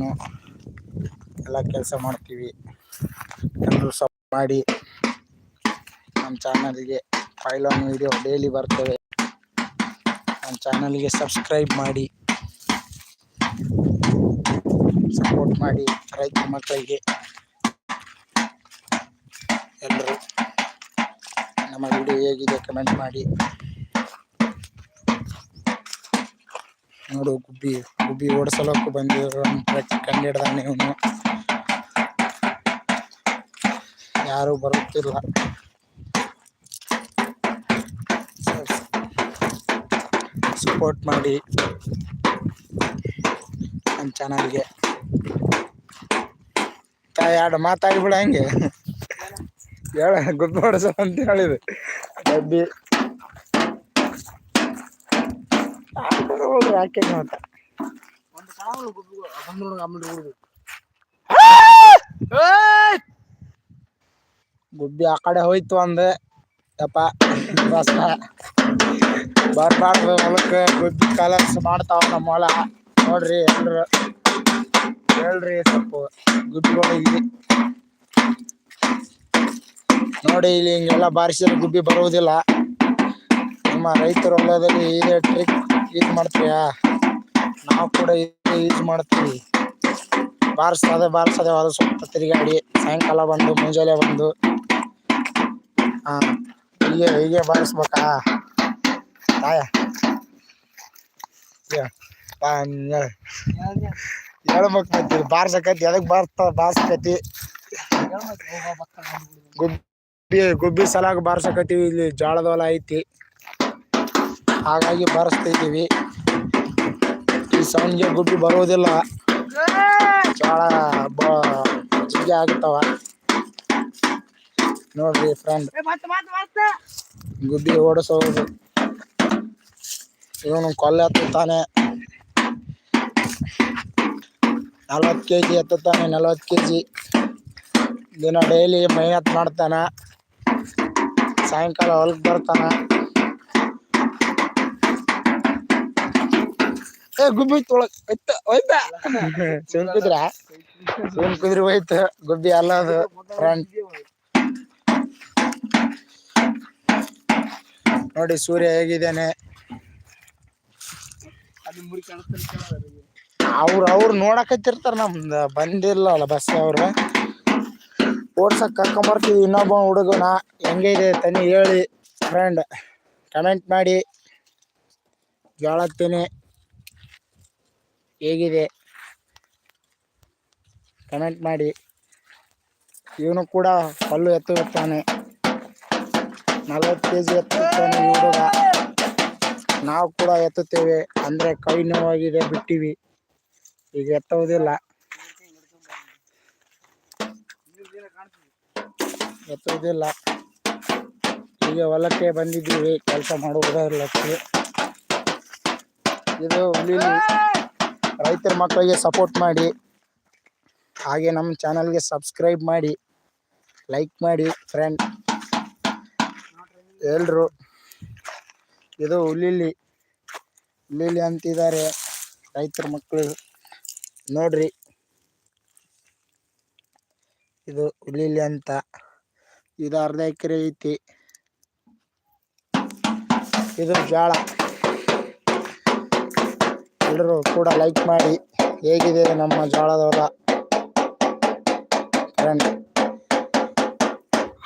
ನಾನು ಎಲ್ಲ ಕೆಲಸ ಮಾಡ್ತೀವಿ. ಎಲ್ಲರೂ ಸಪ್ ಮಾಡಿ ನಮ್ಮ ಚಾನಲ್ಗೆ ಫೈಲ್ ಆನ್ ವೀಡಿಯೋ ಡೈಲಿ ಬರ್ತವೆ ನಮ್ಮ ಚಾನಲ್ಗೆ ಸಬ್ಸ್ಕ್ರೈಬ್ ಮಾಡಿ. ಸಪೋರ್ಟ್ ಮಾಡಿ ರೈತ ಮಕ್ಕಳಿಗೆ. ಎಲ್ಲರೂ ನಮ್ಮ ವಿಡಿಯೋ ಹೇಗಿದೆ ಕಮೆಂಟ್ ಮಾಡಿ. ನೋಡು, ಗುಬ್ಬಿ ಗುಬ್ಬಿ ಓಡಿಸಲಕ್ಕೂ ಬಂದಿರೋ ಕಂಡಿಡ್ದಾನೆ ಇವನು. ಯಾರು ಬರುತ್ತಿಲ್ಲ. ಸಪೋರ್ಟ್ ಮಾಡಿ ನಮ್ಮ ಚಾನಲ್ಗೆ. ಎರಡು ಮಾತಾಡಿಬಿಡ ಹಂಗೆ. ಹೇಳ, ಗುಬ್ಬಿ ಓಡಿಸ ಅಂತ ಹೇಳಿದೆ. ಗುಬ್ಬಿ ಬಂದು ನೋಡಿ ಅಂತ. ಗುಬ್ಬಿ ಆ ಕಡೆ ಹೋಯ್ತು ಅಂದೆ. ಯಪ್ಪ ಬಸ್ ಬರ್ಬಾರ್ದು ಹೊಲಕ್ಕೆ ಗುಬ್ಬಿ ಕಲರ್ಸ್ ಮಾಡ್ತಾವ ನಮ್ಮ ಹೊಲ. ನೋಡ್ರಿ ಎಲ್ರು. ಹೇಳ್ರಿ ಸ್ವಲ್ಪ ಇಲ್ಲಿ. ನೋಡಿ ಇಲ್ಲಿ ಹಿಂಗೆಲ್ಲ ಬಾರಿಸಿದ್ರೆ ಗುಬ್ಬಿ ಬರುವುದಿಲ್ಲ. ನಮ್ಮ ರೈತರ ಹೊಲದಲ್ಲಿ ಇದೇ ಟ್ರಿಕ್ ಯೂಸ್ ಮಾಡ್ತೀಯಾ? ನಾವು ಕೂಡ ಯೂಸ್ ಮಾಡ್ತೀವಿ. ಬಾರಿಸದೆ ಬಾರಿಸದೆ ಅದು ಸ್ವಲ್ಪ ತಿರುಗಾಡಿ. ಸಾಯಂಕಾಲ ಬಂದು, ಮುಂಜಾನೆ ಬಂದು. ಹಾ ಹೀಗೆ ಹೀಗೆ ಬಾರಿಸ್ಬೇಕಾ? ತಾಯ. ಹೇಳ್ಬೇಕು ಮತ್ತೆ ಬಾರ್ಸಕತಿ ಎದಕ್ ಬಾರ್ಸ್ತ ಬಾರ್ಸಕೈತಿ ಗುಬ್ಬಿ ಗುಬ್ಬಿ ಸಲಾಗ ಬಾರ್ಸಕತ್ತೀವಿ, ಇಲ್ಲಿ ಜೋಳದ ಹೊಲ ಐತಿ. ಹಾಗಾಗಿ ಬಾರಿಸ್ತಿದ್ದೀವಿ ಈ ಸೌಂಡ್ಗೆ ಗುಬ್ಬಿ ಬರೋದಿಲ್ಲ. ಭಾಳ ಜಿಗ್ಗೆ ಆಗ್ತಾವ. ನೋಡ್ರಿ ಫ್ರೆಂಡ್ ಗುಬ್ಬಿ ಓಡಿಸೋದು. ಇವನು ಕೊಲ್ಲೆ ಹತ್ತುತ್ತಾನೆ. ನಲ್ವತ್ತು ಕೆ ಜಿ ಎತ್ತುತ್ತಾನೆ ನಲ್ವತ್ತು ಕೆ ಜಿ ದಿನ ಡೈಲಿ ಮೆಹನತ್ ಮಾಡ್ತಾನೆ. ಸಾಯಂಕಾಲ ಹೊಲಕ್ಕೆ ಬರ್ತಾನೆ. ಏ ಗುಬ್ಬಿ ತೊಳಕ್ ಹೋಯ್ತ ಹೋಯ್ತ ಸುಮ್ ಕುದ್ರಿ ಹೋಯ್ತು ಗುಬ್ಬಿ ಅಲ್ಲದು ಫ್ರೆಂಡ್ ನೋಡಿ ಸೂರ್ಯ ಹೇಗಿದ್ದಾನೆ. ಅವ್ರ ಅವ್ರು ನೋಡಕತ್ತಿರ್ತಾರ ನಮ್ದ ಬಂದಿಲ್ಲ ಅಲ್ಲ ಬಸ್ ಅವ್ರು. ಓಡ್ಸಕ್ ಕರ್ಕೊಂಬರ್ತೀವಿ ಇನ್ನೊಬ್ಬ ಹುಡುಗನ. ಹೆಂಗಿದೆ ತನಿ ಹೇಳಿ ಫ್ರೆಂಡ್ ಕಮೆಂಟ್ ಮಾಡಿ. ಜೋಳ ತಿನ್ನಿ ಹೇಗಿದೆ? ಕಮೆಂಟ್ ಮಾಡಿ. ಇವನು ಕೂಡ ಕಲ್ಲು ಎತ್ತುತ್ತಾನೆ. ನಲವತ್ತು ಕೆ ಜಿ ಎತ್ತುತ್ತಾನೆ ಹುಡುಗ. ನಾವು ಕೂಡ ಎತ್ತುತ್ತೇವೆ. ಅಂದ್ರೆ ಕೈ ನೋವಾಗಿದೆ, ಬಿಟ್ಟಿವಿ. ಈಗ ಎತ್ತುವುದಿಲ್ಲ. ಎತ್ತುವುದಿಲ್ಲ. ಈಗ ಹೊಲಕ್ಕೆ ಬಂದಿದ್ದೀವಿ. ಕೆಲಸ ಮಾಡುವುದಕ್ಕೆ ಇದು ಹುಲಿ ರೈತರ ಮಕ್ಕಳಿಗೆ ಸಪೋರ್ಟ್ ಮಾಡಿ, ಹಾಗೆ ನಮ್ಮ ಚಾನಲ್ಗೆ ಸಬ್ಸ್ಕ್ರೈಬ್ ಮಾಡಿ ಲೈಕ್ ಮಾಡಿ ಫ್ರೆಂಡ್ ಎಲ್ರು, ಇದು ಹುಲಿಲಿ ಹುಲಿಲಿ ಅಂತಿದ್ದಾರೆ ರೈತರ ಮಕ್ಕಳು. ನೋಡ್ರಿ, ಇದು ಹುಲಿಲಿ ಅಂತ. ಇದು ಅರ್ಧ ಎಕರೆ ಐತಿ. ಇದು ಜಾಳ. ಎಲ್ಲರೂ ಕೂಡ ಲೈಕ್ ಮಾಡಿ ಹೇಗಿದೆ ನಮ್ಮ ಜೋಳದವರ ಫ್ರೆಂಡ್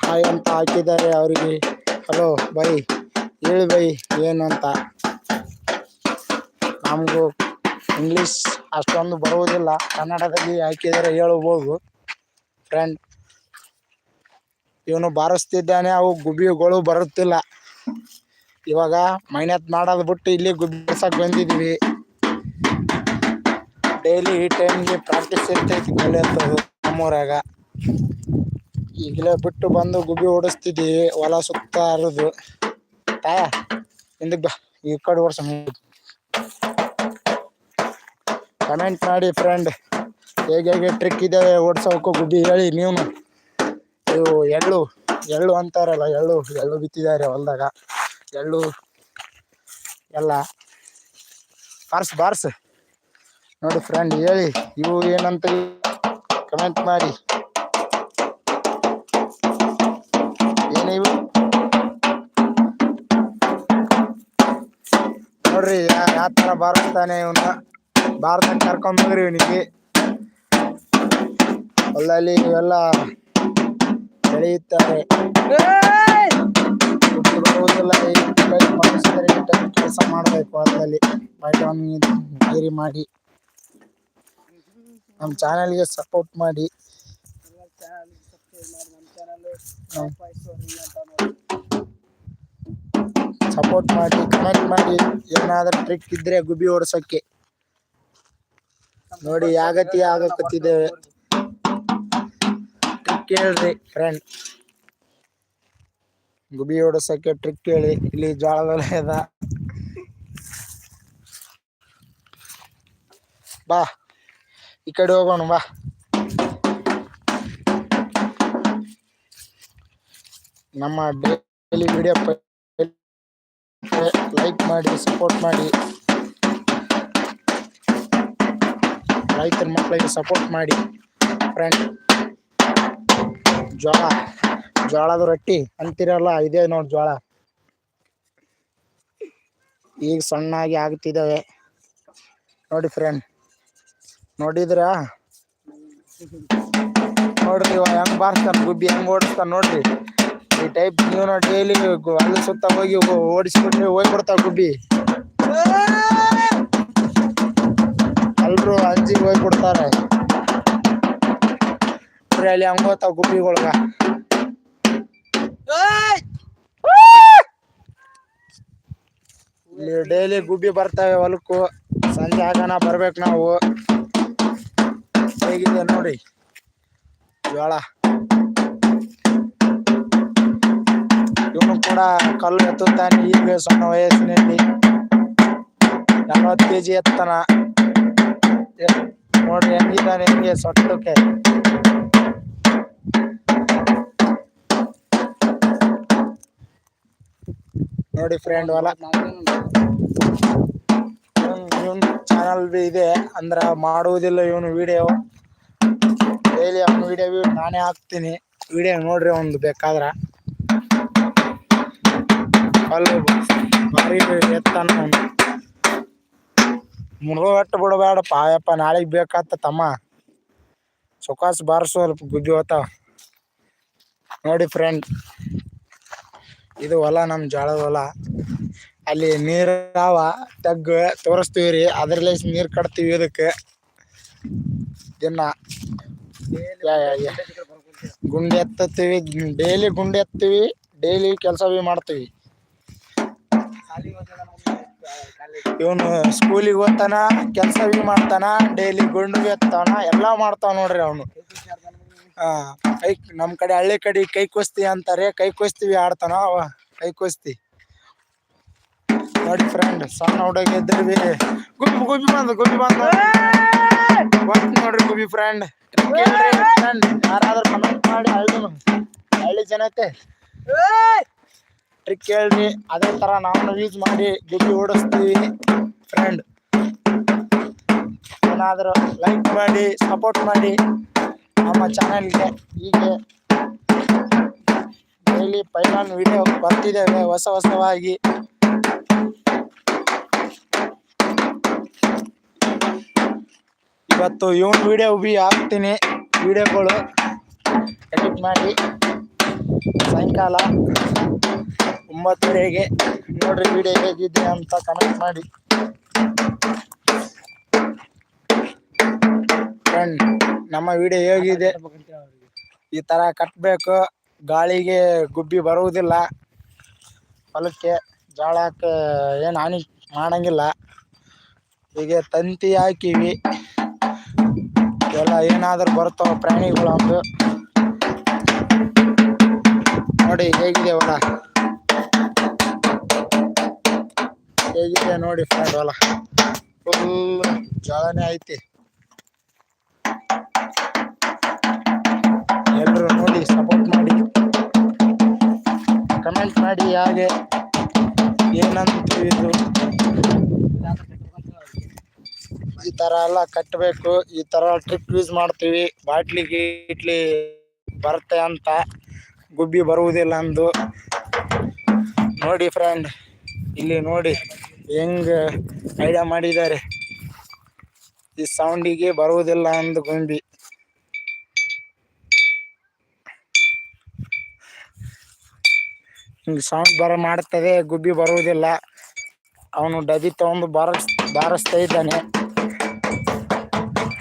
ಹಾಯ್ ಅಂತ ಹಾಕಿದ್ದಾರೆ ಅವರಿಗೆ. Hello by. ಹೇಳಿ ಬೈ, ಏನು ಅಂತ. ನಮಗೂ ಇಂಗ್ಲೀಷ್ ಅಷ್ಟೊಂದು ಬರುವುದಿಲ್ಲ. ಕನ್ನಡದಲ್ಲಿ ಹಾಕಿದರೆ ಹೇಳಬಹುದು ಫ್ರೆಂಡ್ ಇವನು ಬಾರಿಸ್ತಿದ್ದಾನೆ, ಅವು ಗುಬ್ಬಿಗಳು ಬರುತ್ತಿಲ್ಲ. ಇವಾಗ ಮೈನತ್ ಮಾಡೋದು ಬಿಟ್ಟು ಇಲ್ಲಿ ಗುಬ್ಬಿ ಬಿಡ್ಸಕ್ಕೆ ಬಂದಿದ್ದೀವಿ. ಡೈಲಿ ಈ ಟೈಮ್ಗೆ ಪ್ರಾಕ್ಟೀಸ್ ಇರ್ತೈತಿ ಕಲೆ ಅಂತದು ನಮ್ಮೂರಾಗ. ಈಗಲೇ ಬಿಟ್ಟು ಬಂದು ಗುಬ್ಬಿ ಓಡಿಸ್ತಿದ್ದೀವಿ ಹೊಲ ಸುತ್ತ ಹರಿದು ತಾಯ ಹಿಂದಕ್ಕೆ ಬಾ, ಈ ಕಡೆ ಓಡಿಸ. ಕಮೆಂಟ್ ಮಾಡಿ ಫ್ರೆಂಡ್ ಹೇಗೆ ಹೇಗೆ ಟ್ರಿಕ್ ಇದ್ದಾವೆ ಓಡಿಸೋಕು ಗುಬ್ಬಿ ಹೇಳಿ ನೀವು ಇವು ಎಳ್ಳು ಎಳ್ಳು ಅಂತಾರಲ್ಲ, ಎಳ್ಳು ಎಳ್ಳು ಬಿತ್ತಿದ್ದಾರೆ ಹೊಲದಾಗ. ಎಳ್ಳು, ಎಲ್ಲ. ಬಾರ್ಸ್ ಬಾರ್ಸ್ ನೋಡಿ ಫ್ರೆಂಡ್ ಹೇಳಿ. ಇವು ಏನಂತ ಕಮೆಂಟ್ ಮಾಡಿ. ಏನಿವು ನೋಡ್ರಿ ಯಾವ ತರ ಬಾರಿಸ್ತಾನೆ ಇವನ್ನ ಭಾರತ ಕರ್ಕೊಂಡ್ ಹೋಗ್ರಿ ಇವನಿಗೆ. ಹೊಲದಲ್ಲಿ ಇವೆಲ್ಲ ಬೆಳೆಯುತ್ತಾರೆ. ಬರುವುದಿಲ್ಲ ಕೆಲಸ ಮಾಡಬೇಕು ಹೊಲದಲ್ಲಿ ಬೈಟವನ್ನು ನೀರಿ ಮಾಡಿ. ನಮ್ಮ ಚಾನಲ್ಗೆ ಸಪೋರ್ಟ್ ಮಾಡಿ. ಸಪೋರ್ಟ್ ಮಾಡಿ, ಕಮೆಂಟ್ ಮಾಡಿ, ಏನಾದರೂ ಟ್ರಿಕ್ ಇದ್ರೆ ಗುಬಿ ಓಡಿಸೋಕ್ಕೆ ನೋಡಿ ಯಾಗತಿ ಆಗಕತ್ತಿದ್ದೇವೆ. ಟ್ರಿಕ್ ಹೇಳ್ರಿ ಫ್ರೆಂಡ್ ಗುಬಿ ಓಡಿಸೋಕ್ಕೆ ಟ್ರಿಕ್ ಹೇಳಿ, ಇಲ್ಲಿ ಅದ. ಬಾ. ಈ ಕಡೆ ಹೋಗೋಣ, ಬಾ. ನಮ್ಮ ಡೈಲಿ ವಿಡಿಯೋ ಲೈಕ್ ಮಾಡಿ ಸಪೋರ್ಟ್ ಮಾಡಿ. ರೈತರ ಮಕ್ಕಳಿಗೆ ಸಪೋರ್ಟ್ ಮಾಡಿ. ಫ್ರೆಂಡ್ ಜೋಳ ಜೋಳದ ರೊಟ್ಟಿ ಅಂತಿರಲ್ಲ, ಇದೇ ನೋಡಿ ಜೋಳ ಈಗ ಸಣ್ಣಾಗಿ ಆಗ್ತಿದ್ದಾವೆ ನೋಡಿ ಫ್ರೆಂಡ್ ನೋಡಿದ್ರಾ? ನೋಡ್ರಿ, ಇವ ಹೆಂಗ್ ಬಾರಿಸ್ತಾನ, ಗುಬ್ಬಿ ಹೆಂಗ್ ಓಡಿಸ್ತಾನ ನೋಡ್ರಿ. ಈ ಟೈಪ್ ನೀವು ಡೈಲಿ ಅಲ್ಲಿ ಸುತ್ತ ಹೋಗಿ ಓಡಿಸ್ಬಿಟ್ರೆ ಹೋಗ್ಬಿಡ್ತಾವ ಗುಬ್ಬಿ. ಎಲ್ರು ಅಂಜಿ ಹೋಗ್ಬಿಡ್ತಾರೆ. ಬಿಡ್ತಾರೆ ಅಲ್ಲಿ ಹಂಗ ಹೋಗ್ತಾವ ಗುಬ್ಬಿಗಳ್ಗ. ಡೈಲಿ ಗುಬ್ಬಿ ಬರ್ತಾವೆ ಹೊಲಕ್ಕೂ. ಸಂಜೆ ಆಗನ ಬರ್ಬೇಕು ನಾವು. ಹೇಗಿದೆ ನೋಡಿ? ಜೋಳ ಇವನು ಕೂಡ ಕಲ್ಲು ಎತ್ತುತ್ತಾನೆ ಈಗ ಸಣ್ಣ ವಯಸ್ಸಿನಲ್ಲಿ. ನಲವತ್ತು ಕೆಜಿ ಎತ್ತನ. ಎ- ನೋಡ್ರಿ, ಹೆಂಗಿದ್ದಾನೆ, ಹೆಂಗೆ ಸೊಟ್ಟಕ್ಕೆ. ನೋಡಿ ಫ್ರೆಂಡ್ ಹೊಲ. ಇವನ್ ಚಾನಲ್ ಬಿ ಇದೆ, ಅಂದ್ರ ಮಾಡುವುದಿಲ್ಲ ಇವನು ವಿಡಿಯೋ ಡೈಲಿ ಅವನ ವಿಡಿಯೋ ನಾನೇ ಹಾಕ್ತೀನಿ. ವಿಡಿಯೋ ನೋಡ್ರಿ ಒಂದು ಬೇಕಾದ್ರ. ಕಲ್ಲು ಭಾರಿ ಎತ್ತಾನ ಅವನು. ಮುಳುಗಟ್ಟು ಬಿಡಬೇಡಪ್ಪ. ಯಪ್ಪ ನಾಳೆಗೆ ಬೇಕಾತ ತಮ್ಮ. ಸುಖಾಸ್ ಬಾರಿಸು ಸ್ವಲ್ಪ ಗುಬ್ಬಿ ಹೋತಾವ ನೋಡಿ ಫ್ರೆಂಡ್ ಇದು ಹೊಲ ನಮ್ಮ ಜೋಳದ ಹೊಲ. ಅಲ್ಲಿ ನೀರಾವ ತಗ್ಗ ತೋರಿಸ್ತೀವಿ ರೀ ಅದ್ರಲ್ಲೇ ನೀರು ಕಟ್ತೀವಿ ಇದಕ್ಕೆ. ದಿನ. ಗುಂಡಿ ಎತ್ತತ್ತೀವಿ, ಡೈಲಿ ಗುಂಡಿ ಎತ್ತೀವಿ, ಡೈಲಿ ಕೆಲಸ ಬಿ ಮಾಡ್ತೀವಿ. ಇವನು ಸ್ಕೂಲಿಗೆ ಹೋಗ್ತಾನ, ಕೆಲಸ ಬಿ ಮಾಡ್ತಾನ, ಡೈಲಿ ಗುಂಡು ಭೀ ಎತ್ತಾನ, ಎಲ್ಲ ಮಾಡ್ತಾವ ನೋಡ್ರಿ ಅವನು. ಕೈ ನಮ್ ಕಡೆ ಹಳ್ಳಿ ಕಡೆ ಕೈ ಕುಸ್ತಿ ಅಂತಾರೆ, ಕೈ ಕುಸ್ತಿ ಆಡ್ತಾನ ಅವ, ಕೈ ಕುಸ್ತಿ. ನೋಡಿ ಫ್ರೆಂಡ್ ಸಣ್ಣ ಹುಡುಗ ಇದ್ರೆ ಭೀ ಗುಬ್ಬಿ ಗುಬ್ಬಿ ಬಂದು ಗುಬ್ಬಿ ಬಂದು. ಬಂತು ನೋಡ್ರಿ ಗುಬ್ಬಿ ಫ್ರೆಂಡ್ ಫ್ರೆಂಡ್ ಯಾರಾದ್ರೂ ಕಮೆಂಟ್ ಮಾಡಿ ಹಳ್ಳಿ ಹಳ್ಳಿ ಜನತೆ ಟ್ರಿಕ್ ಹೇಳ್ರಿ ಅದೇ ತರ ನಾವು ಯೂಸ್ ಮಾಡಿ ಗುಬ್ಬಿ ಓಡಿಸ್ತೀವಿ ಫ್ರೆಂಡ್ ಏನಾದರೂ ಲೈಕ್ ಮಾಡಿ ಸಪೋರ್ಟ್ ಮಾಡಿ ನಮ್ಮ ಚಾನಲ್ಗೆ ಹೀಗೆ ಡೈಲಿ ಪೈಲಾನ್ ವಿಡಿಯೋ ಬರ್ತಿದ್ದೇವೆ. ಹೊಸ ಹೊಸವಾಗಿ. ಇವತ್ತು ಇವನ್ ವಿಡಿಯೋ ಬಿ ಹಾಕ್ತೀನಿ. ವಿಡಿಯೋಗಳು ಎಡಿಟ್ ಮಾಡಿ. ಸಾಯಂಕಾಲ ಒಂಬತ್ತುವರೆಗೆ ನೋಡ್ರಿ ವಿಡಿಯೋ ಹೇಗಿದೆ ಅಂತ ಕಮೆಂಟ್ ಮಾಡಿ. ಫ್ರೆಂಡ್ ನಮ್ಮ ವಿಡಿಯೋ ಹೇಗಿದೆ? ಈ ತರ ಕಟ್ಟಬೇಕು ಗಾಳಿಗೆ ಗುಬ್ಬಿ ಬರುವುದಿಲ್ಲ. ಹೊಲಕ್ಕೆ, ಜಾಳಕ್ಕೆ ಏನು ಹಾನಿ ಮಾಡಂಗಿಲ್ಲ. ಹೀಗೆ ತಂತಿ ಹಾಕಿವಿ. ಎಲ್ಲ ಏನಾದರೂ ಬರ್ತಾವ ಪ್ರಾಣಿಗಳು ಒಂದು ನೋಡಿ ಹೇಗಿದೆ ಹೊಲ. ಹೇಗಿದೆ ನೋಡಿ ಫ್ರೆಂಡ್ ಹೊಲ. ಫುಲ್ ಜಾಳನೇ ಐತಿ. ಎಲ್ಲರೂ ನೋಡಿ ಸಪೋರ್ಟ್ ಮಾಡಿ. ಕಮೆಂಟ್ ಮಾಡಿ ಹಾಗೆ ಏನಂತ ಈ ತರ ಎಲ್ಲ ಕಟ್ಟಬೇಕು ಈ ತರ ಟ್ರಿಪ್ ಯೂಸ್ ಮಾಡ್ತೀವಿ. ಬಾಟ್ಲಿ ಗೀಟ್ಲಿ ಬರುತ್ತೆ ಅಂತ ಗುಬ್ಬಿ ಬರುವುದಿಲ್ಲ ಅಂದು. ನೋಡಿ ಫ್ರೆಂಡ್ ಇಲ್ಲಿ ನೋಡಿ ಹೆಂಗ್ ಐಡಿಯಾ ಮಾಡಿದ್ದಾರೆ. ಈ ಸೌಂಡಿಗೆ ಬರುವುದಿಲ್ಲ ಅಂದು ಗುಂಬಿ. ಹಿಂಗ್ ಸೌಂಡ್ ಬರ ಮಾಡ್ತದೆ, ಗುಬ್ಬಿ ಬರುವುದಿಲ್ಲ. ಅವನು ಡಬ್ಬಿ ತಗೊಂಡು ಬಾರಿಸ್, ಬಾರಿಸ್ತಾ ಇದ್ದಾನೆ.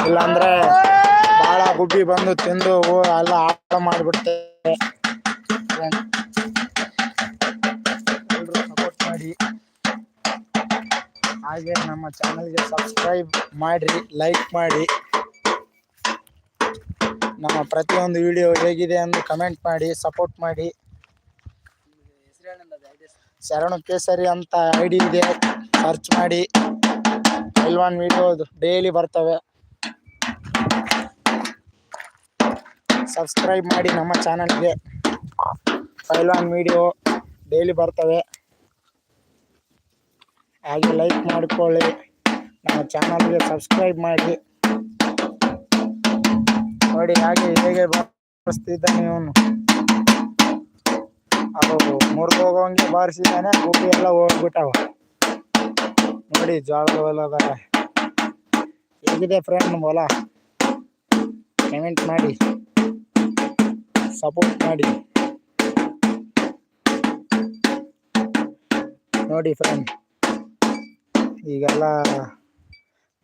ಇಲ್ಲಾಂದ್ರೆ ಬಹಳ ಗುಬ್ಬಿ ಬಂದು ತಿಂದು ಎಲ್ಲ ಆಟ ಮಾಡಿಬಿಡ್ತೇವೆ ಎಲ್ರು ಸಪೋರ್ಟ್ ಮಾಡಿ. ಹಾಗೆ ನಮ್ಮ ಚಾನಲ್ಗೆ ಸಬ್ಸ್ಕ್ರೈಬ್ ಮಾಡಿ ಲೈಕ್ ಮಾಡಿ. ನಮ್ಮ ಪ್ರತಿಯೊಂದು ವಿಡಿಯೋ ಹೇಗಿದೆ ಎಂದು ಕಮೆಂಟ್ ಮಾಡಿ ಸಪೋರ್ಟ್ ಮಾಡಿ. ಶರಣು ಕೇಸರಿ ಅಂತ ಐ ಡಿ ಇದೆ. ಸರ್ಚ್ ಮಾಡಿ. ಇಲ್ವಾನ್ ವಿಡಿಯೋ ಡೈಲಿ ಬರ್ತವೆ. ಸಬ್ಸ್ಕ್ರೈಬ್ ಮಾಡಿ ನಮ್ಮ ಚಾನಲ್ಗೆ ಪೈಲ್ವಾನ್ ವಿಡಿಯೋ ಡೈಲಿ ಬರ್ತವೆ. ಹಾಗೆ ಲೈಕ್ ಮಾಡಿಕೊಳ್ಳಿ. ನಮ್ಮ ಚಾನಲ್ಗೆ ಸಬ್ಸ್ಕ್ರೈಬ್ ಮಾಡಿ. ನೋಡಿ ಹಾಗೆ ಹೇಗೆ ಬಾರಿಸ್ತಿದ್ದಾನೆ ಇವನು ಅದು ಮುರಿದು ಹೋಗೋಂಗೆ ಬಾರಿಸಿದ್ದಾನೆ, ಗುಬ್ಬಿ ಎಲ್ಲ ಹೋಗ್ಬಿಟ್ಟವ. ನೋಡಿ ಜೋಳದ ಹೇಗಿದೆ ಫ್ರೆಂಡ್ ಹೊಲ? ಕಮೆಂಟ್ ಮಾಡಿ. ಸಪೋರ್ಟ್ ಮಾಡಿ. ನೋಡಿ ಫ್ರೆಂಡ್ ಈಗೆಲ್ಲ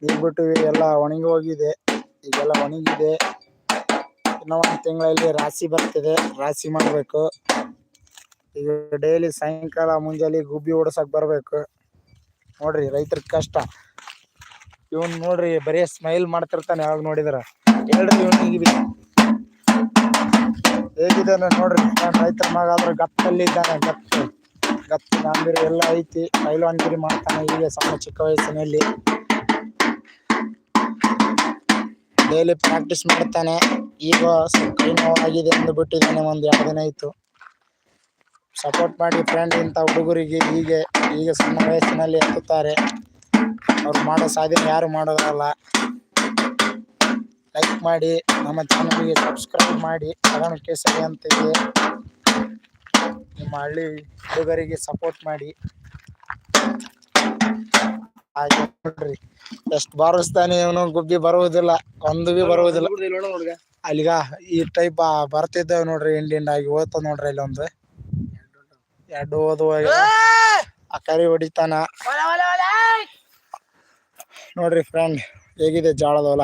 ಬಿಟ್ಬಿಟ್ಟು ಎಲ್ಲ ಒಣಗಿ ಹೋಗಿದೆ. ಈಗೆಲ್ಲ ಒಣಗಿದೆ. ಇನ್ನೂ ಒಂದು ತಿಂಗಳಲ್ಲಿ ರಾಶಿ ಬರ್ತಿದೆ. ರಾಶಿ ಮಾಡಬೇಕು. ಈಗ ಡೈಲಿ ಸಾಯಂಕಾಲ ಮುಂಜಾನೆ ಗುಬ್ಬಿ ಓಡಿಸೋಕೆ ಬರಬೇಕು. ನೋಡ್ರಿ ರೈತರ ಕಷ್ಟ. ಇವನ್ ನೋಡ್ರಿ ಬರೀ ಸ್ಮೈಲ್ ಮಾಡ್ತಿರ್ತಾನೆ ಯಾವಾಗ ನೋಡಿದ್ರ. ಹೇಳ್ರಿ ಇವನಿಗೆ. ಹೇಗಿದ್ದಾನೆ ನೋಡ್ರಿ? ನಾನು ರೈತರ ಮಗ ಆದ್ರೆ ಗಪ್ಪಲ್ಲಿ ಇದ್ದಾನೆ, ಗಪ್ಪು. ಗಪ್ಪು ಗಾಂಭೀರ್ಯ ಎಲ್ಲ ಐತಿ. ಪೈಲ್ವಾನ್ಗಿರಿ ಮಾಡ್ತಾನೆ, ಈಗ ಸಣ್ಣ ಚಿಕ್ಕ ವಯಸ್ಸಿನಲ್ಲಿ. ಡೈಲಿ ಪ್ರಾಕ್ಟೀಸ್ ಮಾಡ್ತಾನೆ. ಈಗ ಕೈ ನೋವಾಗಿದೆ ಎಂದು ಬಿಟ್ಟಿದ್ದಾನೆ ಒಂದು ಎರಡು ದಿನ ಆಯ್ತು. ಸಪೋರ್ಟ್ ಮಾಡಿ ಫ್ರೆಂಡ್ ಇಂಥ ಹುಡುಗರಿಗೆ ಹೀಗೆ ಈಗ ಸಣ್ಣ ವಯಸ್ಸಿನಲ್ಲಿ ಎತ್ತುತ್ತಾರೆ ಅವ್ರು ಮಾಡೋ ಸಾಧನೆ ಯಾರು ಮಾಡೋದಲ್ಲ ಲೈಕ್ ಮಾಡಿ ನಮ್ಮ ಚಾನಲ್ಗೆ ಸಬ್ಸ್ಕ್ರೈಬ್ ಮಾಡಿ ಸಗಣ ಸರಿ ಅಂತ ಇದೆ. ನಿಮ್ಮ ಹಳ್ಳಿ ಹುಡುಗರಿಗೆ ಸಪೋರ್ಟ್ ಮಾಡಿ. ಹಾಗೆ ನೋಡ್ರಿ ಎಷ್ಟು ಬಾರಿಸ್ತಾನೆ ಇವನು ಗುಬ್ಬಿ ಬರುವುದಿಲ್ಲ ಒಂದು ಬಿ ಬರುವುದಿಲ್ಲ. ಅಲ್ಲಿಗ ಈ ಟೈಪ್ ಬರ್ತಿದ್ದೇವೆ ನೋಡ್ರಿ ಇಂಡಿಯನ್ ಆಗಿ ಓದ್ತ ನೋಡ್ರಿ ಇಲ್ಲೊಂದು ಎರಡು ಓದುವ ಆ ಕರಿ ಹೊಡಿತಾನ. ನೋಡ್ರಿ ಫ್ರೆಂಡ್ ಹೇಗಿದೆ ಜಾಳದ ಹೊಲ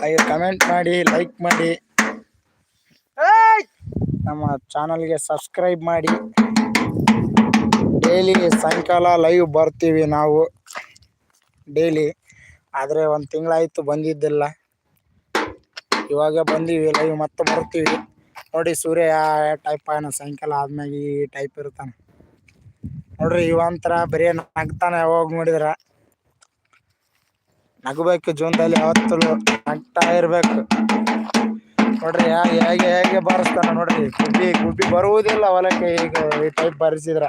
ಹಾಗೆ ಕಮೆಂಟ್ ಮಾಡಿ ಲೈಕ್ ಮಾಡಿ. ನಮ್ಮ ಚಾನಲ್ಗೆ ಸಬ್ಸ್ಕ್ರೈಬ್ ಮಾಡಿ. ಡೈಲಿ ಸಾಯಂಕಾಲ ಲೈವ್ ಬರ್ತೀವಿ ನಾವು. ಡೈಲಿ ಆದರೆ ಒಂದು ತಿಂಗಳಾಯಿತು ಬಂದಿದ್ದಿಲ್ಲ. ಇವಾಗ ಬಂದೀವಿ ಲೈವ್ ಮತ್ತೆ ಬರ್ತೀವಿ. ನೋಡಿ ಸೂರ್ಯ ಟೈಪ್ ಆಯ್ನ ಸಾಯಂಕಾಲ ಆದ್ಮ್ಯಾಗ ಈ ಟೈಪ್ ಇರ್ತಾನೆ. ನೋಡ್ರಿ ಇವಂತರ ಬರೀ ನಗ್ತಾನೆ ಯಾವಾಗ ನೋಡಿದ್ರ. ನಗಬೇಕು, ಜೀವನದಲ್ಲಿ ಯಾವತ್ತೂ ನಗ್ತಾ ಇರ್ಬೇಕು. ನೋಡ್ರಿ ಹೇಗೆ ಹೇಗೆ ಹೇಗೆ ಬಾರಿಸ್ತಾನ ನೋಡ್ರಿ. ಗುಬ್ಬಿ ಗುಬ್ಬಿ ಬರುವುದಿಲ್ಲ ಹೊಲಕ್ಕೆ ಈಗ ಈ ಟೈಪ್ ಬಾರಿಸಿದ್ರ.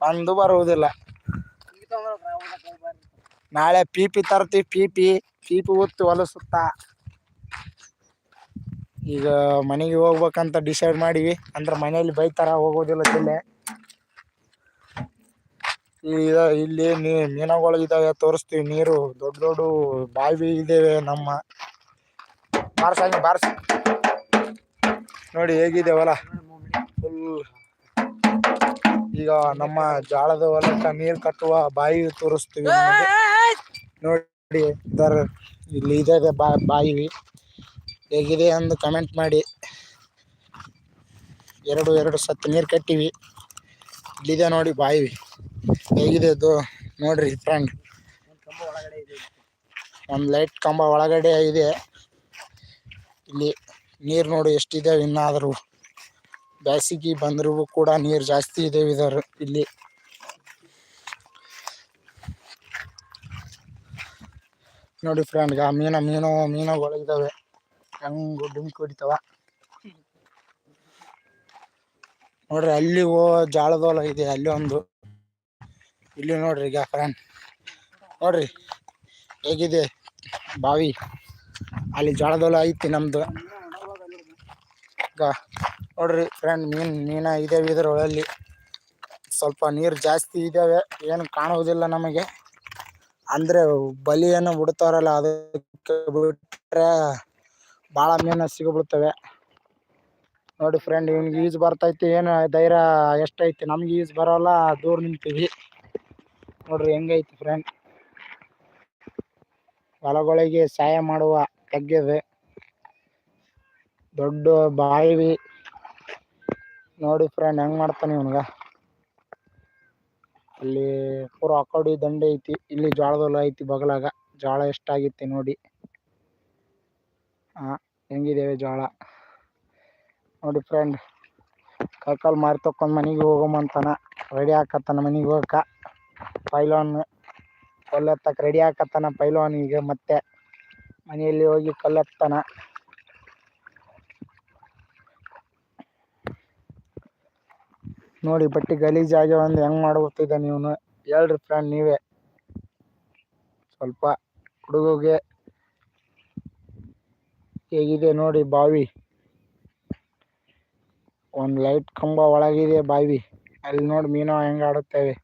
ಒಂದು ಬರುವುದಿಲ್ಲ. ನಾಳೆ ಪೀಪಿ ತರ್ತೀವಿ ಪೀಪಿ ಪೀಪಿ ಉತ್ತು ಹೊಲ ಸುತ್ತ. ಈಗ ಮನೆಗೆ ಹೋಗ್ಬೇಕಂತ ಡಿಸೈಡ್ ಮಾಡಿವಿ. ಅಂದ್ರೆ ಮನೆಯಲ್ಲಿ ಬೈತಾರ, ಹೋಗೋದಿಲ್ಲ, ಜಿಲ್ಲೆ. ಇಲ್ಲಿ ಮೀನುಗಳು ಇದಾವೆ ತೋರಿಸ್ತೀವಿ ನೀರು. ದೊಡ್ಡ ದೊಡ್ಡ ಬಾವಿ ಇದ್ದೇವೆ ನಮ್ಮ. ಬಾರ್ಸ ನೋಡಿ ಹೇಗಿದೆ ಹೊಲ. ಫುಲ್ ಈಗ ನಮ್ಮ ಜಾಳದ ಹೊಲಕ್ಕೆ ನೀರು ಕಟ್ಟುವ ಬಾವಿ ತೋರಿಸ್ತೀವಿ ನೋಡಿ ಇದರ ಇಲ್ಲಿ ಇದೆ ಬಾಯಿ ಬಾವಿ. ಹೇಗಿದೆ ಅಂದು ಕಮೆಂಟ್ ಮಾಡಿ. ಎರಡು ಎರಡು ಸತ್ತು ನೀರು ಕಟ್ಟಿವಿ. ಇಲ್ಲಿದೆ ನೋಡಿ ಬಾವಿ. ಹೇಗಿದೆ ಅದು? ನೋಡ್ರಿ ಫ್ರೆಂಡ್. ಒಂದು ಲೈಟ್ ಕಂಬ ಒಳಗಡೆ ಇದೆ. ಇಲ್ಲಿ ನೀರು ನೋಡಿ ಎಷ್ಟಿದೆ, ಇನ್ನಾದರೂ. ಬ್ಯಾಸಿಗೆ ಬಂದರೂ ಕೂಡ ನೀರು ಜಾಸ್ತಿ ಇದೆ ಇದರ ಇಲ್ಲಿ. ನೋಡಿ ಫ್ರೆಂಡ್ ಆ ಮೀನ, ಮೀನು ಮೀನುಗಳು ಇದಾವೆ ಹೆಂಗ್ ಡುಮ್ಕಿ ಹೊಡಿತಾವ. ನೋಡ್ರಿ, ಅಲ್ಲಿ ಓ ಜಾಳದೊಳಗಿದೆ ಇದೆ, ಅಲ್ಲಿ ಒಂದು. ಇಲ್ಲಿ ನೋಡ್ರಿ ಈಗ ಫ್ರೆಂಡ್. ನೋಡ್ರಿ, ಹೇಗಿದೆ ಬಾವಿ? ಅಲ್ಲಿ ಜೋಳದೊಲ ಐತಿ ನಮ್ದು. ಈಗ ನೋಡ್ರಿ ಫ್ರೆಂಡ್, ಮೀನು, ಮೀನ ಇದಾವೆ ಇದ್ರೊಳಲ್ಲಿ. ಸ್ವಲ್ಪ ನೀರು ಜಾಸ್ತಿ ಇದಾವೆ, ಏನು ಕಾಣುವುದಿಲ್ಲ ನಮಗೆ. ಅಂದ್ರೆ ಬಲಿಯನ್ನು ಬಿಡ್ತಾರಲ್ಲ ಅದಕ್ಕೆ ಬಿಟ್ರೆ ಭಾಳ ಮೀನು ಸಿಗಬಿಡ್ತವೆ. ನೋಡಿ ಫ್ರೆಂಡ್, ಇವ್ನಿಗೆ ಈಜು ಬರ್ತೈತಿ, ಏನು ಧೈರ್ಯ ಎಷ್ಟೈತಿ? ನಮ್ಗೆ ಈಜು ಬರೋಲ್ಲ, ದೂರ ನಿಂತೀವಿ. ನೋಡ್ರಿ ಹೆಂಗೈತಿ ಫ್ರೆಂಡ್ ಹೊಲಗಳಿಗೆ ಸಹಾಯ ಮಾಡುವ ತಗ್ಗಿದೆ. ದೊಡ್ಡ ಬಾಯಿ ನೋಡಿ ಫ್ರೆಂಡ್ ಹೆಂಗ್ ಮಾಡ್ತಾನೆ ಇವನ್ಗ. ಅಲ್ಲಿ ಪೂರ ಆ ದಂಡೆ ಐತಿ, ಇಲ್ಲಿ ಜೋಳದ ಐತಿ ಬಗಲಾಗ. ಜೋಳ ಎಷ್ಟಾಗಿತ್ತು ನೋಡಿ. ಆ, ಹೆಂಗಿದೇವೆ ಜೋಳ. ನೋಡಿ ಫ್ರೆಂಡ್ ಕೈಕಾಲು ಮಾರಿ ತಕೊಂಡ್ ಮನೆಗೆ ಹೋಗಮಂತಾನ ರೆಡಿ ಆಕತ್ತಾನ ಮನೆಗೆ ಹೋಗಕ ಪೈಲಾನ್ ಕಲ್ಲೆತ್ತಕ್ಕೆ ರೆಡಿ ಹಾಕತ್ತಾನ ಪೈಲ್ವಾನ್ ಈಗ ಮತ್ತೆ ಮನೆಯಲ್ಲಿ ಹೋಗಿ ಕೊಲ್ಲತ್ತಾನ. ನೋಡಿ, ಬಟ್ಟೆ ಗಲೀಜ್ ಆಗ್ಯಾವ ಒಂದು ಹೆಂಗ್ ಮಾಡ್ಕೊತಿದ್ದ ನೀವು ಹೇಳ್ರಿ ಫ್ರೆಂಡ್ ನೀವೇ. ಸ್ವಲ್ಪ ಹುಡುಗಗೆ ಹೇಗಿದೆ ನೋಡಿ ಬಾವಿ. ಒಂದು ಲೈಟ್ ಕಂಬ ಒಳಗಿದೆ ಬಾವಿ. ಅಲ್ಲಿ ನೋಡಿ ಮೀನು ಹೆಂಗ್ ಆಡುತ್ತವೆ.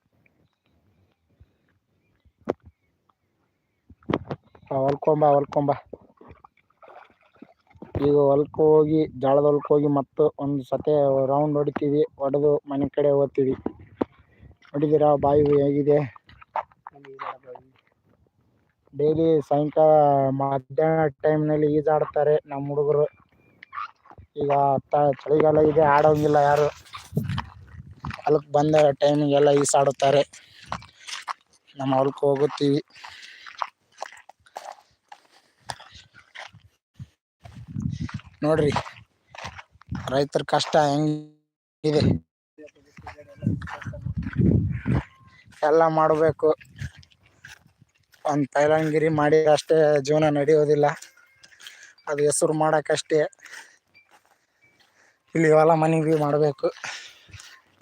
ಹೊಲ್ಕೊಂಬ ಹೊಲ್ಕೊಂಬ ಈಗ ಹೊಲಕ್ಕೆ ಹೋಗಿ, ಜೋಳದ ಹೊಲಕ್ಕೆ ಹೋಗಿ ಮತ್ತು ಒಂದು ಸತೆ ರೌಂಡ್ ಹೊಡಿತೀವಿ, ಹೊಡೆದು ಮನೆ ಕಡೆ ಹೋಗ್ತೀವಿ. ನೋಡಿದ್ದೀರಾ ಬಾವಿ ಹೇಗಿದೆ? ಡೈಲಿ ಸಾಯಂಕಾಲ ಮಧ್ಯಾಹ್ನ ಟೈಮ್ನಲ್ಲಿ ಈಜಾಡ್ತಾರೆ ನಮ್ಮ ಹುಡುಗರು. ಈಗ ತ, ಚಳಿಗಾಲ ಇದೆ, ಆಡೋಂಗಿಲ್ಲ ಯಾರು. ಹೊಲಕ್ಕೆ ಬಂದ ಟೈಮಿಗೆಲ್ಲ ಈಸಾಡುತ್ತಾರೆ ನಮ್ಮ ಹೊಲಕ್ಕೆ ಹೋಗುತ್ತೀವಿ. ನೋಡ್ರಿ. ರೈತರ ಕಷ್ಟ ಹೆಂಗಿದೆ. ಎಲ್ಲ ಮಾಡಬೇಕು. ಒಂದು ತೈಲಂಗಿರಿ ಮಾಡಿ ಅಷ್ಟೇ ಜೀವನ ನಡೆಯೋದಿಲ್ಲ. ಅದು ಹೆಸರು ಮಾಡೋಕ್ಕಷ್ಟೇ. ಇಲ್ಲಿ ಹೊಲ ಮನೆಗೆ ಮಾಡಬೇಕು.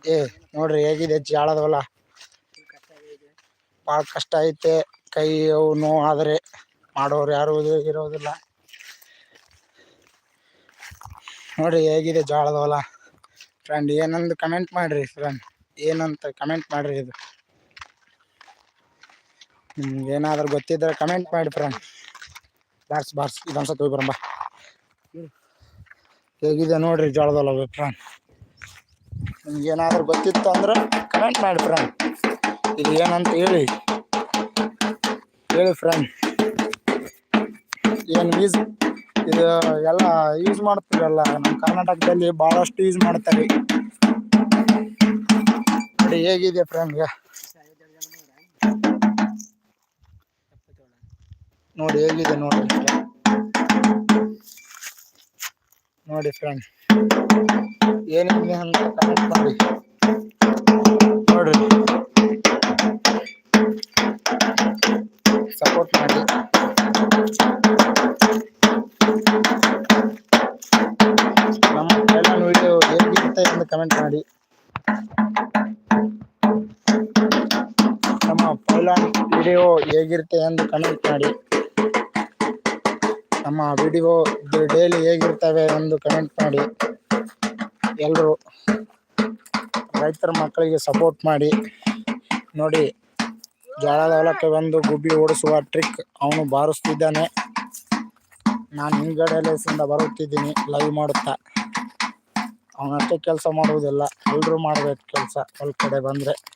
ಏ, ನೋಡ್ರಿ ಹೇಗಿದೆ ಜಾಳದ ಹೊಲ. ಭಾಳ ಕಷ್ಟ ಐತೆ. ಕೈ ಅವು ನೋವು ಆದರೆ ಮಾಡೋರು ಯಾರು ಇರೋದಿಲ್ಲ. ನೋಡ್ರಿ ಹೇಗಿದೆ ಜೋಳದ ಹೊಲ ಫ್ರೆಂಡ್ ಏನೊಂದು ಕಮೆಂಟ್ ಮಾಡಿರಿ ಫ್ರೆಂಡ್ ಏನಂತ ಕಮೆಂಟ್ ಮಾಡಿರಿ ಇದು. ನಿಮ್ಗೆ ಏನಾದರೂ ಗೊತ್ತಿದ್ರೆ ಕಮೆಂಟ್ ಮಾಡಿ ಫ್ರೆಂಡ್ ಬಾರ್ಸ್ ಬಾರ್ಸ್ ಇದೊಂದ್ಸತಿ ಹೋಗಿ ಬರಂಬ. ಹೇಗಿದೆ ನೋಡ್ರಿ ಜೋಳದ ಹೊಲ ಫ್ರೆಂಡ್ ನಿಮ್ಗೆ ಏನಾದರೂ ಗೊತ್ತಿತ್ತು ಅಂದ್ರೆ ಕಮೆಂಟ್ ಮಾಡಿ ಫ್ರೆಂಡ್ ಇದು ಏನಂತ ಹೇಳಿ. ಹೇಳಿ ಫ್ರೆಂಡ್ ಏನು ಯೂಸ್ ಇದು ಎಲ್ಲ ಯೂಸ್ ಮಾಡ್ತಾರಲ್ಲ, ನಮ್ಮ ಕರ್ನಾಟಕದಲ್ಲಿ ಬಹಳಷ್ಟು ಯೂಸ್ ಮಾಡ್ತಾರೆ. ನೋಡಿ ಹೇಗಿದೆ ಫ್ರೆಂಡ್ ನೋಡಿ ಹೇಗಿದೆ ನೋಡಿ ನೋಡಿ ಫ್ರೆಂಡ್ ಏನಿದೆ ಅಂತ ಹೇಗಿರುತ್ತೆ ಎಂದು ಕಮೆಂಟ್ ಮಾಡಿ. ನಮ್ಮ ವಿಡಿಯೋ ಡೈಲಿ ಹೇಗಿರ್ತವೆ ಎಂದು ಕಮೆಂಟ್ ಮಾಡಿ. ಎಲ್ಲರೂ ರೈತರ ಮಕ್ಕಳಿಗೆ ಸಪೋರ್ಟ್ ಮಾಡಿ. ನೋಡಿ ಜೋಳದ ಹೊಲಕ್ಕೆ ಬಂದು ಗುಬ್ಬಿ ಓಡಿಸುವ ಟ್ರಿಕ್ ಅವನು ಬಾರಿಸ್ತಿದ್ದಾನೆ. ನಾನು ಹಿಂದ್ಗಡೆಯಿಂದ ಬರುತ್ತಿದ್ದೀನಿ ಲೈವ್ ಮಾಡುತ್ತಾ. ಅವನಷ್ಟೇ ಕೆಲಸ ಮಾಡುವುದಿಲ್ಲ ಎಲ್ಲರೂ ಮಾಡಬೇಕು ಕೆಲಸ ಹೊಲ ಕಡೆ ಬಂದರೆ.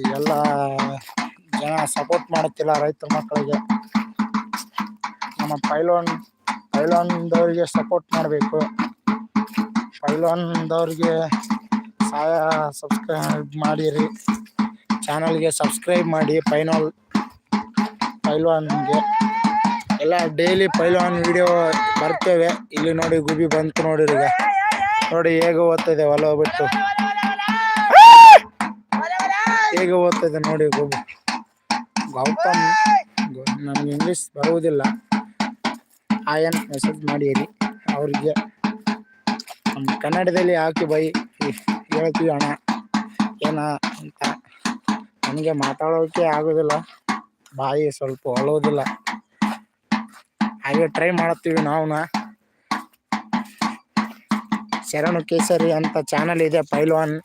ಈಗೆಲ್ಲ ಜನ ಸಪೋರ್ಟ್ ಮಾಡುತ್ತಿಲ್ಲ ರೈತರ ಮಕ್ಕಳಿಗೆ. ನಮ್ಮ ಪೈಲೋನ್ ಪೈಲೋನ್ದವ್ರಿಗೆ ಸಪೋರ್ಟ್ ಮಾಡಬೇಕು. ಪೈಲೋನ್ದವ್ರಿಗೆ ಸಹಾಯ ಸಬ್ಸ್ಕ್ರೈಬ್ ಮಾಡಿರಿ. ಚಾನಲ್ಗೆ ಸಬ್ಸ್ಕ್ರೈಬ್ ಮಾಡಿ ಪೈನಲ್ ಪೈಲ್ವಾನ್ಗೆ ಎಲ್ಲ ಡೈಲಿ ಪೈಲ್ವಾನ್ ವಿಡಿಯೋ ಬರ್ತೇವೆ. ಇಲ್ಲಿ ನೋಡಿ ಗುಬಿ ಬಂತು ನೋಡಿರಿ ಈಗ. ನೋಡಿ ಹೇಗೆ ಓದ್ತದೆ ಹೊಲ ಬಿಟ್ಟು. ಹೇಗೆ ಓದ್ತದೆ ನೋಡಿ ಗೋಬು ಗೌತಮ್ ನನಗೆ ಇಂಗ್ಲೀಷ್ ಬರುವುದಿಲ್ಲ. ಆಯನ್ ಮೆಸೇಜ್ ಮಾಡಿರಿ ಅವ್ರಿಗೆ. ನಮ್ಮ ಕನ್ನಡದಲ್ಲಿ ಹಾಕಿ ಬೈ, ಹೇಳ್ತೀವಿ ಅಣ್ಣ. ಏನ ಅಂತ. ನನಗೆ ಮಾತಾಡೋಕೆ ಆಗೋದಿಲ್ಲ. ಬಾಯಿ ಸ್ವಲ್ಪ ಹೊಳೋದಿಲ್ಲ ಹಾಗೆ ಟ್ರೈ ಮಾಡುತ್ತೀವಿ ನಾವು ಶರಣು ಕೇಸರಿ ಅಂತ ಚಾನಲ್ ಇದೆ, ಪೈಲ್ವಾನ್.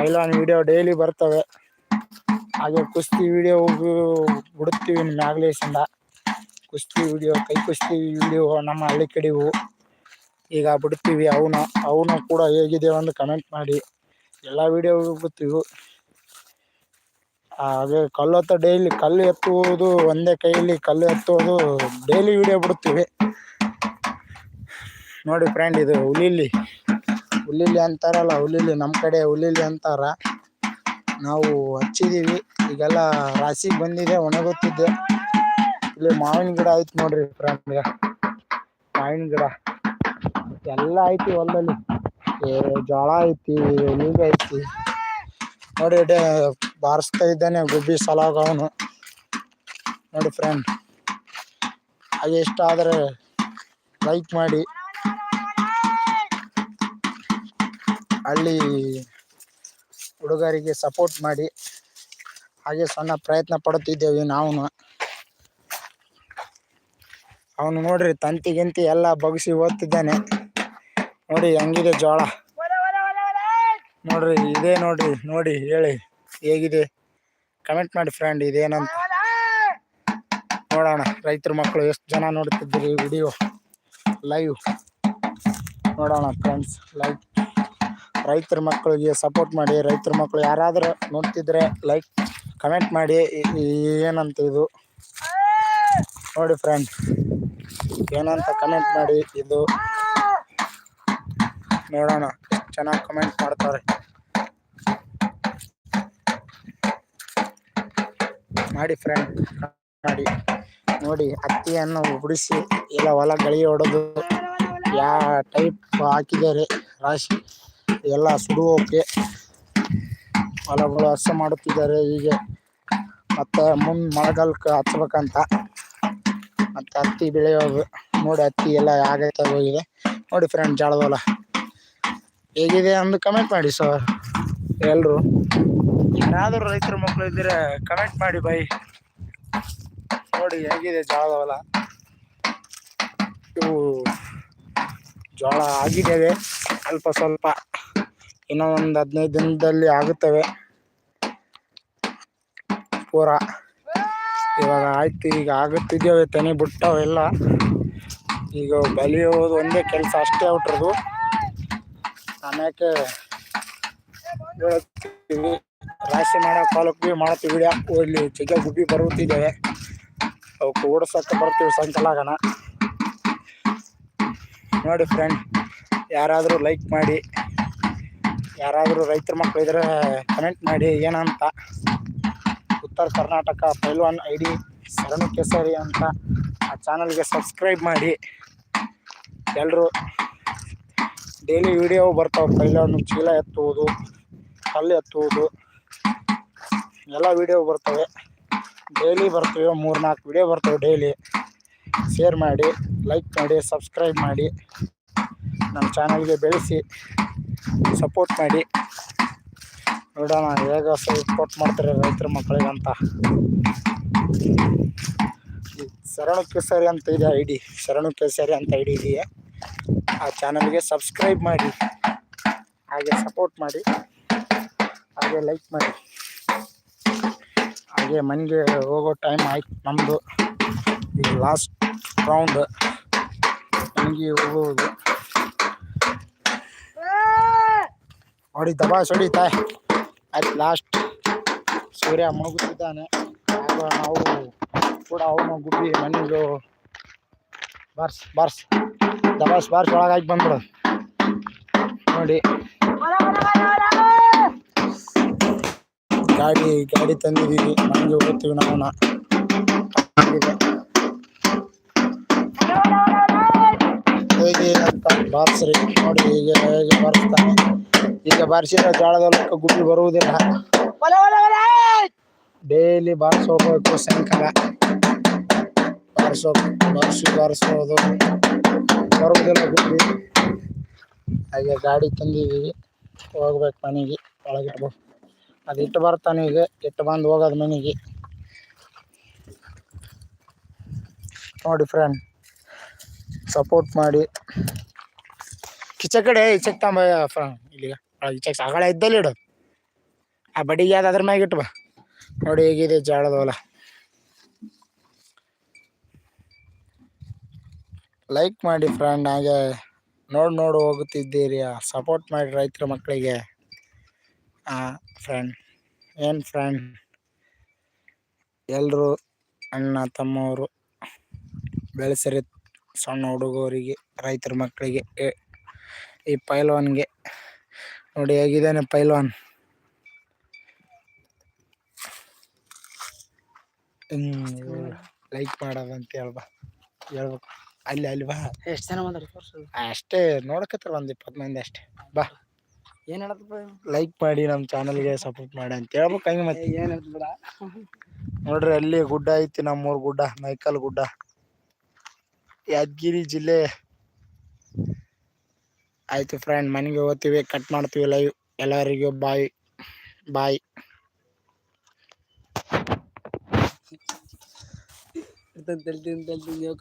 ಪೈಲ್ವಾನ್ ವಿಡಿಯೋ ಡೈಲಿ ಬರ್ತವೆ. ಹಾಗೆ ಕುಸ್ತಿ ವಿಡಿಯೋ ಬಿಡುತ್ತೀವಿ ಮ್ಯಾಗ್ಲೇಸಿಂದ ಕುಸ್ತಿ ವಿಡಿಯೋ ಕೈ ಕುಸ್ತಿ ವಿಡಿಯೋ ನಮ್ಮ ಹಳ್ಳಿ ಕಡೆವು ಈಗ ಬಿಡ್ತೀವಿ ಅವನು ಅವನು ಕೂಡ ಹೇಗಿದೆ ಒಂದು ಕಮೆಂಟ್ ಮಾಡಿ. ಎಲ್ಲ ವಿಡಿಯೋ ಬಿಡ್ತೀವಿ ಹಾಗೆ ಕಲ್ಲು ಹತ್ತ ಡೈಲಿ ಕಲ್ಲು ಎತ್ತುವುದು ಒಂದೇ ಕೈಯಲ್ಲಿ, ಕಲ್ಲು ಎತ್ತುವುದು ಡೈಲಿ ವಿಡಿಯೋ ಬಿಡ್ತೀವಿ ನೋಡಿ ಫ್ರೆಂಡ್ ಇದು ಹುಲಿಲಿ ಹುಲಿಲಿ ಅಂತಾರಲ್ಲ, ಹುಲಿಲಿ ನಮ್ಮ ಕಡೆ ಹುಲಿಲಿ ಅಂತಾರ. ನಾವು ಹಚ್ಚಿದೀವಿ. ಈಗೆಲ್ಲ ರಾಶಿ ಬಂದಿದೆ ಒಣಗುತ್ತಿದ್ದೆ ಇಲ್ಲಿ ಮಾವಿನ ಗಿಡ ಆಯ್ತು ನೋಡ್ರಿ ಫ್ರೆಂಡ್ ಮಾವಿನ ಗಿಡ. ಎಲ್ಲ ಐತಿ ಹೊಲದಲ್ಲಿ. ಜೋಳ ಐತಿ ಹುಲಿಗೆ ಐತಿ. ನೋಡಿ ಬಾರಿಸ್ತಾ ಇದ್ದಾನೆ ಗುಬ್ಬಿ ಸಲಾಗ ಅವನು ನೋಡಿ, ಫ್ರೆಂಡ್. ಹಾಗೆ ಲೈಕ್ ಮಾಡಿ. ಹಳ್ಳಿ ಹುಡುಗರಿಗೆ ಸಪೋರ್ಟ್ ಮಾಡಿ ಹಾಗೆ ಸಣ್ಣ ಪ್ರಯತ್ನ ಪಡುತ್ತಿದ್ದೇವೆ ನಾವು ಅವನು ನೋಡ್ರಿ ತಂತಿ ಗಿಂತಿ ಎಲ್ಲ ಬಗ್ಸಿ ಓದ್ತಿದ್ದಾನೆ. ನೋಡಿ ಹೆಂಗಿದೆ ಜೋಳ ನೋಡ್ರಿ ಇದೇ ನೋಡ್ರಿ, ನೋಡಿ ಹೇಳಿ ಹೇಗಿದೆ. ಕಮೆಂಟ್ ಮಾಡಿ ಫ್ರೆಂಡ್ ಇದೇನಂತ. ನೋಡೋಣ ರೈತರ ಮಕ್ಕಳು ಎಷ್ಟು ಜನ ನೋಡ್ತಿದ್ದೀರಿ ವಿಡಿಯೋ ಲೈವ್ ನೋಡೋಣ ಫ್ರೆಂಡ್ಸ್ ಲೈವ್ ರೈತರ ಮಕ್ಕಳಿಗೆ ಸಪೋರ್ಟ್ ಮಾಡಿ, ರೈತರ ಮಕ್ಕಳು ಯಾರಾದರೂ ನೋಡ್ತಿದ್ರೆ ಲೈಕ್ ಕಮೆಂಟ್ ಮಾಡಿ ಏನಂತ ಇದು? ನೋಡಿ ಫ್ರೆಂಡ್ ಏನಂತ ಕಮೆಂಟ್ ಮಾಡಿ ಇದು? ನೋಡೋಣ ಚೆನ್ನಾಗಿ ಕಮೆಂಟ್ ಮಾಡ್ತಾರೆ. ಮಾಡಿ ಫ್ರೆಂಡ್ ಮಾಡಿ. ನೋಡಿ ಹತ್ತಿಯನ್ನು ಉಡಿಸಿ ಎಲ್ಲ ಹೊಲ ಗಳಿ ಹೊಡೆದು ಯಾವ ಟೈಪ್ ಹಾಕಿದ್ದಾರೆ ರಾಶಿ. ಎಲ್ಲ ಸುಡುವೋಕೆ ಹೊಲಗಳು ಹಸ ಮಾಡುತ್ತಿದ್ದಾರೆ ಹೀಗೆ. ಮತ್ತು ಮುಂದೆ ಮಳೆಗಾಲಕ್ಕೆ ಹಚ್ಬೇಕಂತ. ಮತ್ತು ಹತ್ತಿ ಬೆಳೆಯೋದು. ನೋಡಿ ಹತ್ತಿ ಎಲ್ಲ ಆಗೈತೆ ಹೋಗಿದೆ. ನೋಡಿ ಫ್ರೆಂಡ್ ಜಾಳದ ಹೇಗಿದೆ ಅಂದು ಕಮೆಂಟ್ ಮಾಡಿ ಸರ್ ಎಲ್ಲರೂ ಯಾರಾದರೂ ರೈತರ ಮಕ್ಕಳು ಇದ್ದರೆ ಕಮೆಂಟ್ ಮಾಡಿ ಬೈ. ನೋಡಿ ಹೇಗಿದೆ ಜೋಳದ ಹೊಲ ಇವು ಜೋಳ ಆಗಿದ್ದೇವೆ. ಸ್ವಲ್ಪ ಸ್ವಲ್ಪ. ಇನ್ನೂ ಒಂದು ಹದಿನೈದು ದಿನದಲ್ಲಿ ಆಗುತ್ತವೆ. ಪೂರ. ಇವಾಗ ಆಯ್ತು, ಈಗ ಆಗುತ್ತಿದ್ದೇವೆ ತೆನೆ, ಬಿಟ್ಟವೆಲ್ಲ. ಈಗ ಬಲಿಯೋದು ಒಂದೇ ಕೆಲಸ, ಅಷ್ಟೇ ಹುಟ್ರದು ಆಮ್ಯಾಕೆ ರಾಶಿ ಮಾಡೋ ಕಾಲಕ್ಕೆ ಭೀ ಮಾಡ್ತೀವಿ ವಿಡಿಯೋ ಇಲ್ಲಿ ಚಿಗ ಗುಬ್ಬಿ ಬರುತ್ತಿದ್ದೇವೆ. ಅವಕ್ಕೆ ಓಡಿಸಕ್ಕೆ ಬರ್ತೀವಿ ಸಾಯಂಕಾಲಗನ ನೋಡಿ ಫ್ರೆಂಡ್ ಯಾರಾದರೂ ಲೈಕ್ ಮಾಡಿ. ಯಾರಾದರೂ ರೈತರ ಮಕ್ಕಳು ಇದ್ರೆ ಕಮೆಂಟ್ ಮಾಡಿ ಏನಂತ. ಉತ್ತರ ಕರ್ನಾಟಕ ಪೈಲ್ವಾನ್ ಐ ಡಿ ಶರಣು ಕೇಸರಿ ಅಂತ ಆ ಚಾನಲ್ಗೆ ಸಬ್ಸ್ಕ್ರೈಬ್ ಮಾಡಿ. ಎಲ್ಲರೂ ಡೈಲಿ ವಿಡಿಯೋ ಬರ್ತಾವೆ, ಪೈಲ್ವಾನ್ ಚೀಲ ಎತ್ತುವುದು, ಕಲ್ಲು ಎತ್ತುವುದು. ಎಲ್ಲ ವಿಡಿಯೋ ಬರ್ತವೆ. ಡೈಲಿ ಬರ್ತವೆ ಮೂರು ನಾಲ್ಕು ವಿಡಿಯೋ ಬರ್ತವೆ ಡೈಲಿ ಶೇರ್ ಮಾಡಿ ಲೈಕ್ ಮಾಡಿ ಸಬ್ಸ್ಕ್ರೈಬ್ ಮಾಡಿ. ನಮ್ಮ ಚಾನಲ್ಗೆ ಬೆಳೆಸಿ. ಸಪೋರ್ಟ್ ಮಾಡಿ. ನೋಡೋಣ, ಹೇಗೆ ಸಪೋರ್ಟ್ ಮಾಡ್ತಾರೆ ರೈತರ ಮಕ್ಕಳಿಗಂತ ಶರಣು ಕೇಸರಿ ಅಂತ ಇದೆ ಐ ಡಿ ಶರಣು ಕೇಸರಿ ಅಂತ ಐ ಡಿ ಇದೆಯಾ? ಆ ಚಾನಲ್ಗೆ ಸಬ್ಸ್ಕ್ರೈಬ್ ಮಾಡಿ. ಹಾಗೆ ಸಪೋರ್ಟ್ ಮಾಡಿ. ಹಾಗೆ ಲೈಕ್ ಮಾಡಿ. ಹಾಗೆ ಮನೆಗೆ ಹೋಗೋ ಟೈಮ್ ಆಯ್ತು ನಮ್ಮದು ಈಗ ಲಾಸ್ಟ್ ರೌಂಡ್ ಮನೆಗೆ ಹೋಗುವುದು. ನೋಡಿ ದಬಾಸ್ ಹೊಡಿತಾಯ್ ಆಯ್ತು ಲಾಸ್ಟ್ ಸೂರ್ಯ ಮುಳುಗುತ್ತಿದ್ದಾನೆ. ಆಗ ನಾವು ಕೂಡ ಅವನು ಗುಬ್ಬಿ ಮನೆಯದು ಬಾರ್ಸ್ ಬಾರ್ಸ್, ದಬಾಸ್, ಬಾರ್ಸ್ ಒಳಗಾಗಿ ಬಂದ್ಬಿಡು. ನೋಡಿ. ಗಾಡಿ ಗಾಡಿ ತಂದಿದ್ದೀವಿ. ಮನೆಗೆ ಹೋಗ್ತೀವಿ ನಾವು. ಬಾರಿಸ್ರಿ. ನೋಡಿ ಈಗ ಹೇಗೆ ಬಾರಿಸ್ತಾನೆ ಈಗ ಬಾರಿಸಿದ್ರೆ ಜೋಳದ ಹೊಲಕ್ಕೆ ಗುಬ್ಬಿ ಬರುವುದಿಲ್ಲ. ಡೈಲಿ ಬಾರಿಸೋಬೇಕು ಸಾಯಂಕಾಲ. ಬಾರಿಸೋ ಬಾರಿಸಿ ಬಾರಿಸೋದು ಬರುವುದಿಲ್ಲ ಗುಬ್ಬಿ. ಹಾಗೆ ಗಾಡಿ ತಂದಿದ್ದೀವಿ. ಹೋಗ್ಬೇಕು ಮನೆಗೆ ಒಳಗಿಡ್ಬೋದು ಅದು ಇಟ್ಟು ಬರ್ತಾನೆ ಈಗ. ಇಟ್ಟು ಬಂದು ಹೋಗೋದು ಮನೆಗೆ. ನೋಡಿ ಫ್ರೆಂಡ್ ಸಪೋರ್ಟ್ ಮಾಡಿ. ಕಿಚ ಕಡೆ ತಮ್ಮ ಫ್ರೆಂಡ್ ಇಲ್ಲಿಗ ಈಚೆಗೆ ಸಾಗಳ ಇದ್ದಲ್ಲಿ ಇಡು. ಆ ಬಡಿಗೆ ಅದು ಅದ್ರ ಮ್ಯಾಗ ಇಟ್ಟು ಬಾ. ನೋಡಿ ಹೇಗಿದೆ ಜಾಳದ ಲೈಕ್ ಮಾಡಿ ಫ್ರೆಂಡ್ ಹಾಗೆ, ನೋಡಿ ನೋಡಿ ಹೋಗುತ್ತಿದ್ದೀರಿ ಸಪೋರ್ಟ್ ಮಾಡಿ ರೈತರ ಮಕ್ಕಳಿಗೆ ಹಾಂ ಫ್ರೆಂಡ್ ಏನು ಫ್ರೆಂಡ್ ಎಲ್ಲರೂ ಅಣ್ಣ, ತಮ್ಮವರು, ಬೆಳೆಸಿರಿ, ಸಣ್ಣ ಹುಡುಗರಿಗೆ, ರೈತರ ಮಕ್ಕಳಿಗೆ ಈ ಪೈಲ್ವಾನ್ಗೆ. ನೋಡಿ ಹೇಗಿದ್ದಾನೆ ಪೈಲ್ವಾನ್. ಲೈಕ್ ಮಾಡೋದಂತ ಹೇಳ್ಬಾ. ಹೇಳ್ಬೇಕು. ಅಲ್ಲಿ ಅಲ್ಲಿ ಬಾ. ಎಷ್ಟು ಜನ ಮಾತಾಡ್ತಾರೆ ಅಷ್ಟೇ ನೋಡಕತ್ತಾರ ಒಂದು ಇಪ್ಪತ್ತು ಮಂದಿ ಅಷ್ಟೇ. ಬಾ. ಏನು ಹೇಳತ್ತಪ್ಪ ಲೈಕ್ ಮಾಡಿ ನಮ್ಮ ಚಾನಲ್ಗೆ ಸಪೋರ್ಟ್ ಮಾಡಿ ಅಂತ ಹೇಳ್ಬೇಕು ಹಂಗೆ ಮತ್ತೆ. ಏನು ಬಿಡ. ನೋಡ್ರಿ ಅಲ್ಲಿ ಗುಡ್ಡ ಐತಿ ನಮ್ಮೂರು ಗುಡ್ಡ ಮೈಕಲ್ ಗುಡ್ಡ. ಯಾದಗಿರಿ ಜಿಲ್ಲೆ. ಆಯ್ತು ಫ್ರೆಂಡ್ ಮನೆಗೆ ಹೋಗ್ತೀವಿ ಕಟ್ ಮಾಡ್ತೀವಿ ಲೈವ್ ಎಲ್ಲರಿಗೂ ಬಾಯ್ ಬಾಯ್